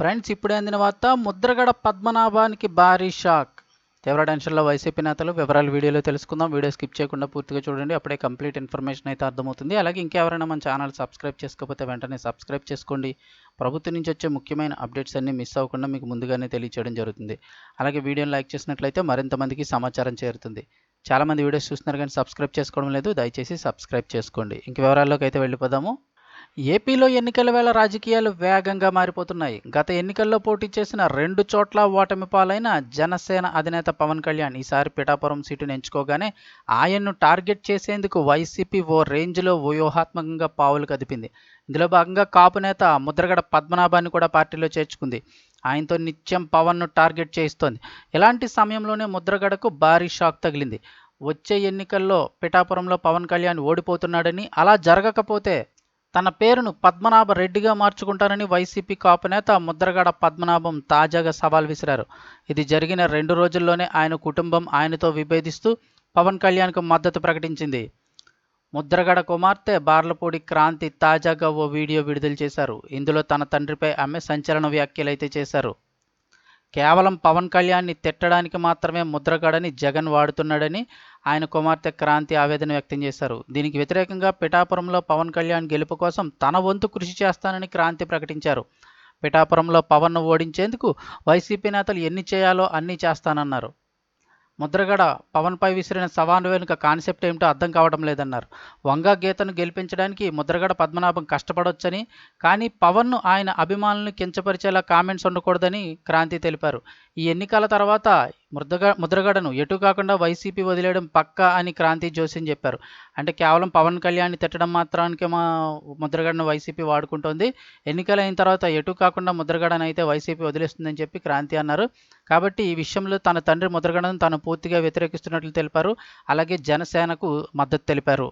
Friends ఇప్పుడే అందిన వార్త ముద్రగడ పద్మనాభానికి భారీ షాక్. తీవ్ర టెన్షన్లో వైసీపీ నేతలు వివరాలు వీడియోలో తెలుసుకుందాం. వీడియో స్కిప్ చేయకుండా పూర్తిగా చూడండి. అప్పుడే కంప్లీట్ ఇన్ఫర్మేషన్ అయితే అర్థమవుతుంది. అలాగే ఇంకెవరైనా మన ఛానల్ సబ్స్క్రైబ్ చేసుకోకపోతే వెంటనే సబ్స్క్రైబ్ చేసుకోండి. ప్రభుత్వం నుంచి వచ్చే ముఖ్యమైన అప్డేట్స్ అన్ని మిస్ అవ్వకుండా మీకు ముందుగానే తెలియచేయడం జరుగుతుంది. అలాగే వీడియోని లైక్ చేసినట్లయితే మరింత మందికి సమాచారం చేరుతుంది. చాలామంది వీడియోస్ చూస్తున్నారు కానీ సబ్స్క్రైబ్ చేసుకోవడం లేదు. దయచేసి సబ్స్క్రైబ్ చేసుకోండి. ఇంక వివరాల్లోకి అయితే వెళ్ళిపోదాము. ఏపీలో ఎన్నికల వేళ రాజకీయాలు వేగంగా మారిపోతున్నాయి. గత ఎన్నికల్లో పోటీ చేసిన రెండు చోట్ల ఓటమి పాలైన జనసేన అధినేత పవన్ కళ్యాణ్ ఈసారి పిఠాపురం సీటును ఎంచుకోగానే ఆయన్ను టార్గెట్ చేసేందుకు వైసీపీ ఓ రేంజ్లో వ్యూహాత్మకంగా పావులు కదిపింది. ఇందులో భాగంగా కాపు నేత ముద్రగడ పద్మనాభాన్ని కూడా పార్టీలో చేర్చుకుంది. ఆయనతో నిత్యం పవన్ను టార్గెట్ చేయిస్తోంది. ఇలాంటి సమయంలోనే ముద్రగడకు భారీ షాక్ తగిలింది. వచ్చే ఎన్నికల్లో పిఠాపురంలో పవన్ కళ్యాణ్ ఓడిపోతున్నాడని అలా జరగకపోతే తన పేరును పద్మనాభ రెడ్డిగా మార్చుకుంటారని వైసీపీ కాపు నేత ముద్రగడ పద్మనాభం తాజాగా సవాల్ విసిరారు. ఇది జరిగిన రెండు రోజుల్లోనే ఆయన కుటుంబం ఆయనతో విభేదిస్తూ పవన్ కళ్యాణ్కు మద్దతు ప్రకటించింది. ముద్రగడ కుమార్తె బార్లపూడి క్రాంతి తాజాగా ఓ వీడియో విడుదల చేశారు. ఇందులో తన తండ్రిపై ఆమె సంచలన వ్యాఖ్యలైతే చేశారు. కేవలం పవన్ కళ్యాణ్ని తిట్టడానికి మాత్రమే ముద్రగడని జగన్ వాడుతున్నాడని ఆయన కుమార్తె క్రాంతి ఆవేదన వ్యక్తం చేశారు. దీనికి వ్యతిరేకంగా పిఠాపురంలో పవన్ కళ్యాణ్ గెలుపు కోసం తన వంతు కృషి చేస్తానని క్రాంతి ప్రకటించారు. పిఠాపురంలో పవన్ను ఓడించేందుకు వైసీపీ నేతలు ఎన్ని చేయాలో అన్నీ చేస్తానన్నారు. ముద్రగడ పవన్పై విసిరిన సవాన్ వెనుక కాన్సెప్ట్ ఏమిటో అర్థం కావడం లేదన్నారు. వంగ గీతను గెలిపించడానికి ముద్రగడ పద్మనాభం కష్టపడొచ్చని కానీ పవన్ను ఆయన అభిమానులను కించపరిచేలా కామెంట్స్ ఉండకూడదని క్రాంతి తెలిపారు. ఈ ఎన్నికల తర్వాత ముద్రగ ముద్రగడను ఎటు కాకుండా వైసీపీ వదిలేయడం పక్కా అని క్రాంతి జోసిన్ చెప్పారు. అంటే కేవలం పవన్ కళ్యాణ్ని తిట్టడం మాత్రానికే మా ముద్రగడను వైసీపీ వాడుకుంటోంది. ఎన్నికలు అయిన తర్వాత ఎటు కాకుండా ముద్రగడను అయితే వైసీపీ వదిలేస్తుందని చెప్పి క్రాంతి అన్నారు. కాబట్టి ఈ విషయంలో తన తండ్రి ముద్రగడను తాను పూర్తిగా వ్యతిరేకిస్తున్నట్లు తెలిపారు. అలాగే జనసేనకు మద్దతు తెలిపారు.